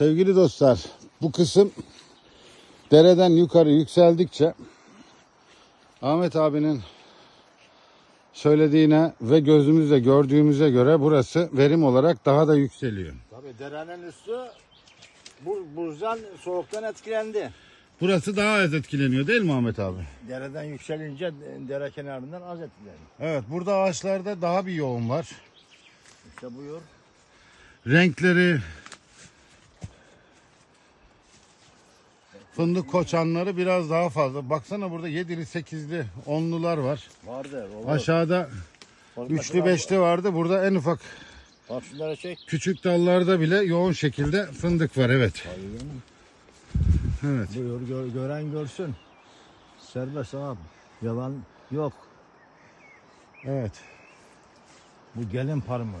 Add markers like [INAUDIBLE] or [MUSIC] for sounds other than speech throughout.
sevgili dostlar bu kısım dereden yukarı yükseldikçe Ahmet abinin söylediğine ve gözümüzle gördüğümüze göre burası verim olarak daha da yükseliyor. Tabii derenin üstü bu buzdan soğuktan etkilendi. Burası daha az etkileniyor değil mi Ahmet abi? Dereden yükselince dere kenarından az etkilendi. Evet burada ağaçlarda daha bir yoğun var. İşte buyur. Renkleri fındık koçanları biraz daha fazla. Baksana burada 7'li 8'li 10'lular var. Vardır. Olur. Aşağıda Bak Üçlü mesela beşli vardı. Burada en ufak Bak şunlara çek. küçük dallarda bile yoğun şekilde fındık var. Evet. Evet. Buyur gör- gören görsün. Serbest abi. Yalan yok. Evet. Bu gelin parmağı.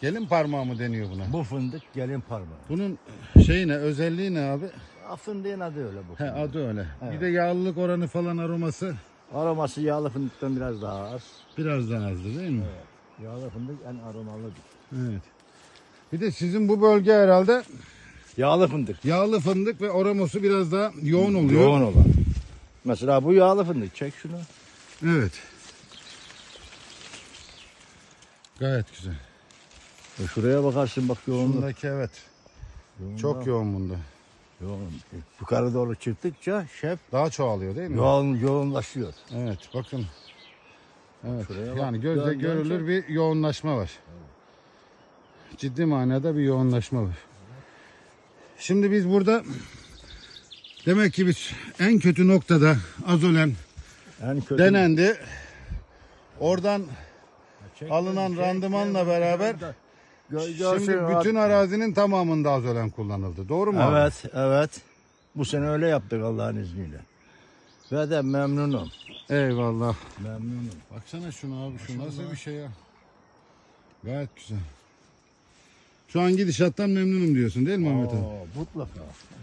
Gelin parmağı mı deniyor buna? Bu fındık gelin parmağı. Bunun şeyi ne? Özelliği ne abi? Fındığın adı öyle bu. He fındık. adı öyle. Evet. Bir de yağlılık oranı falan aroması Aroması yağlı fındıktan biraz daha az. biraz daha azdı değil mi? Yağlı fındık en aromalıdır. Evet. Bir de sizin bu bölge herhalde Yağlı fındık. yağlı fındık ve aroması biraz daha yoğun oluyor. Yoğun olan. Mesela bu yağlı fındık. Çek şunu. Evet. Gayet güzel. E Şuraya bakarsın bak yoğunluk. Bundaki evet. Yoğunluğa- Çok yoğun bunda. Yoğun. Yukarı doğru çıktıkça şef Daha çoğalıyor değil mi? yoğun, yoğunlaşıyor. Evet bakın. Evet. Şuraya bak. Yani gözle Gör- görülür bir yoğunlaşma var. Ciddi manada bir yoğunlaşma var. Şimdi biz burada demek ki biz en kötü noktada azolen En kötü. denendi. Oradan Çek- alınan randımanla beraber şimdi bütün arazinin tamamında azolen kullanıldı. Doğru mu abi? Evet, evet. Bu sene öyle yaptık Allah'ın izniyle. Ve de memnunum. Eyvallah. Memnunum. Baksana şunu abi şu nasıl bir şey ya. Gayet güzel. Şu an gidişattan memnunum diyorsun değil mi Ahmet abi? Oo, mutlaka.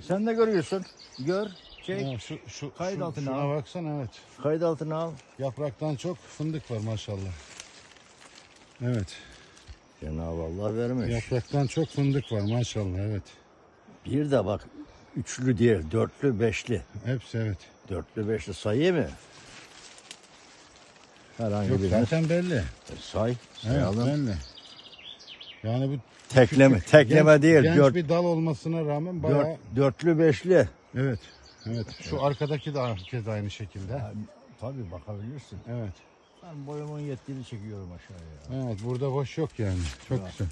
Sen de görüyorsun. Gör, çek. Ha, şu, şu, Kayıt şu- altına şuna al. baksana evet. Kayıt altına al. Yapraktan çok fındık var maşallah. Evet. Cenab-ı Allah vermiş. Yapraktan çok fındık var maşallah evet. Bir de bak üçlü değil, dörtlü, beşli. Hepsi evet. Dörtlü, beşli sayı mı? Herhangi Yok birini zaten belli. say. Evet Sayalım. belli. Yani bu Tekleme, küçük, tekleme genç, değil. Genç Dört, bir dal olmasına rağmen bayağı dört, dörtlü, beşli. evet. Evet. Şu arkadaki de kez aynı şekilde. Tabii bakabilirsin. Evet. Ben boyumun yettiğini çekiyorum aşağıya. Evet burada boş yok yani. Çok güzel.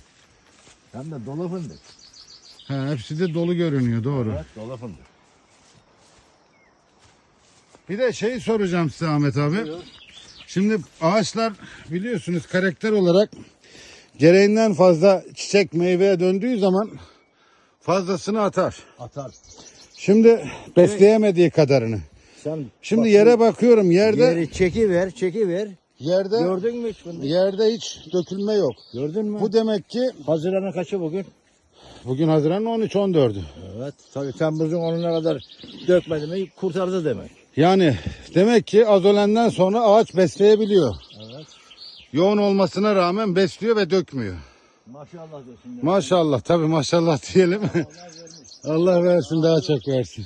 Hem de dolu fındık. Ha, hepsi de dolu görünüyor doğru. Evet, dolu fındık. Bir de şey soracağım size Ahmet abi. Şimdi ağaçlar biliyorsunuz karakter olarak gereğinden fazla çiçek meyveye döndüğü zaman fazlasını atar. Atar. Şimdi besleyemediği kadarını. Sen Şimdi bak, yere bakıyorum yerde yeri çekiver, çekiver. yerde Gördün mü hiç fındık? yerde hiç dökülme yok. Gördün mü? Bu demek ki Haziran'ın kaçı bugün? bugün Haziran 13 14'ü. Evet. Tabii Temmuz'un 10'una kadar dökmedi mi kurtardı demek. Yani demek ki azolenden sonra ağaç besleyebiliyor. Evet. Yoğun olmasına rağmen besliyor ve dökmüyor. Maşallah ya. Maşallah tabi maşallah diyelim. [LAUGHS] Allah versin daha çok versin.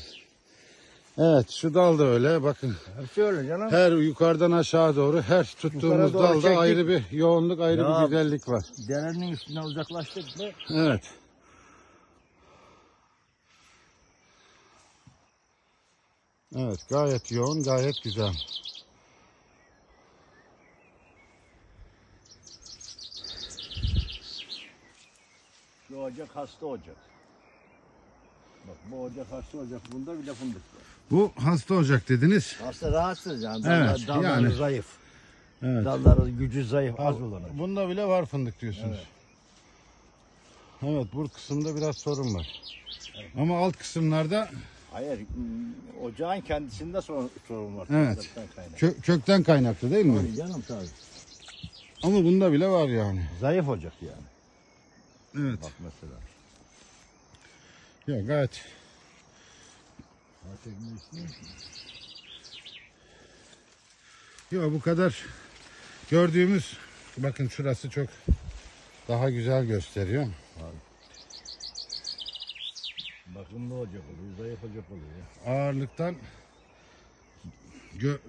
Evet şu dal da öyle bakın. Hepsi öyle canım. Her yukarıdan aşağı doğru her tuttuğumuz Yukarı doğru dalda çektik. ayrı bir yoğunluk ayrı Ya. bir güzellik var. Derenin üstüne uzaklaştık mı? Evet. Evet gayet yoğun gayet güzel. Şu ocak hasta ocak. Bak bu ocak hasta ocak. Bunda bile fındık var. Bu hasta ocak dediniz. Hasta rahatsız yani. Evet, dalları yani. zayıf. Evet. Dalları gücü zayıf az olanı. Bunda bile var fındık diyorsunuz. Evet. bu kısımda biraz sorun var. Ama alt kısımlarda Hayır ocağın kendisinde sorun, sorun var. Evet. Kaynaklı. kö- kökten kaynaklı değil mi? Tabii canım tabii. Ama bunda bile var yani. Zayıf ocak yani. Evet. Bak mesela. Ya gayet. Yok bu kadar gördüğümüz bakın şurası çok daha güzel gösteriyor. Bakımlı olacak oluyor, zayıf olacak oluyor. ağırlıktan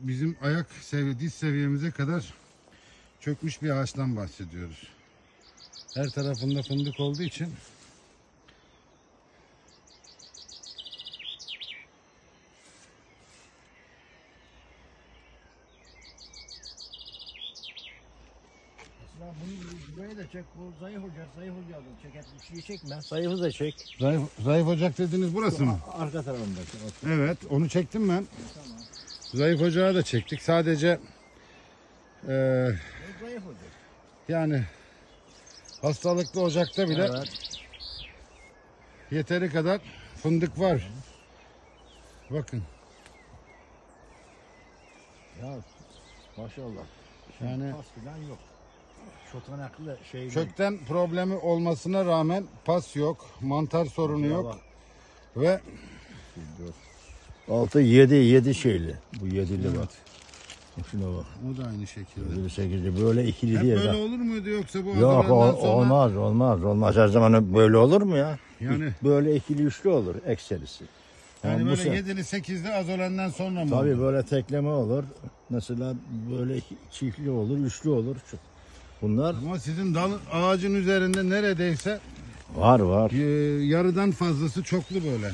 bizim ayak sevi diz seviyemize kadar çökmüş bir ağaçtan bahsediyoruz. Her tarafında fındık olduğu için Aslında bunu buraya da çek, bu zayıf olacak, zayıf olacak. Çek bir şey çekme. Zayıfı da çek. zayıf, zayıf ocak dediğiniz burası mı? Arka tarafındaki. o. Evet, onu çektim ben. Tamam. Zayıf ocağı da çektik. Sadece eee, O zayıf olacak. yani hastalıklı ocakta bile Evet. yeteri kadar fındık var. Bakın. Ya maşallah. Yani- Pas falan yok. Çotanaklı şey Kökten problemi olmasına rağmen pas yok, mantar sorunu yok ve 6 7 7 şeyli. Bu 7'li bak. Şuna bak. o da aynı şekilde. Böyle 8'li böyle ikili Hep değil. böyle bak. olur muydu yoksa bu Yok o- sonra? olmaz olmaz olmaz. Her zaman böyle olur mu ya? Yani- Böyle ikili üçlü olur ekserisi. Yani bu böyle se- 7'li 8'li azolenden sonra mı? Tabii oldu? böyle tekleme olur. Mesela böyle iki- çiftli olur, üçlü olur. Şu- Bunlar Ama sizin dal ağacın üzerinde neredeyse var var. e, yarıdan fazlası çoklu böyle.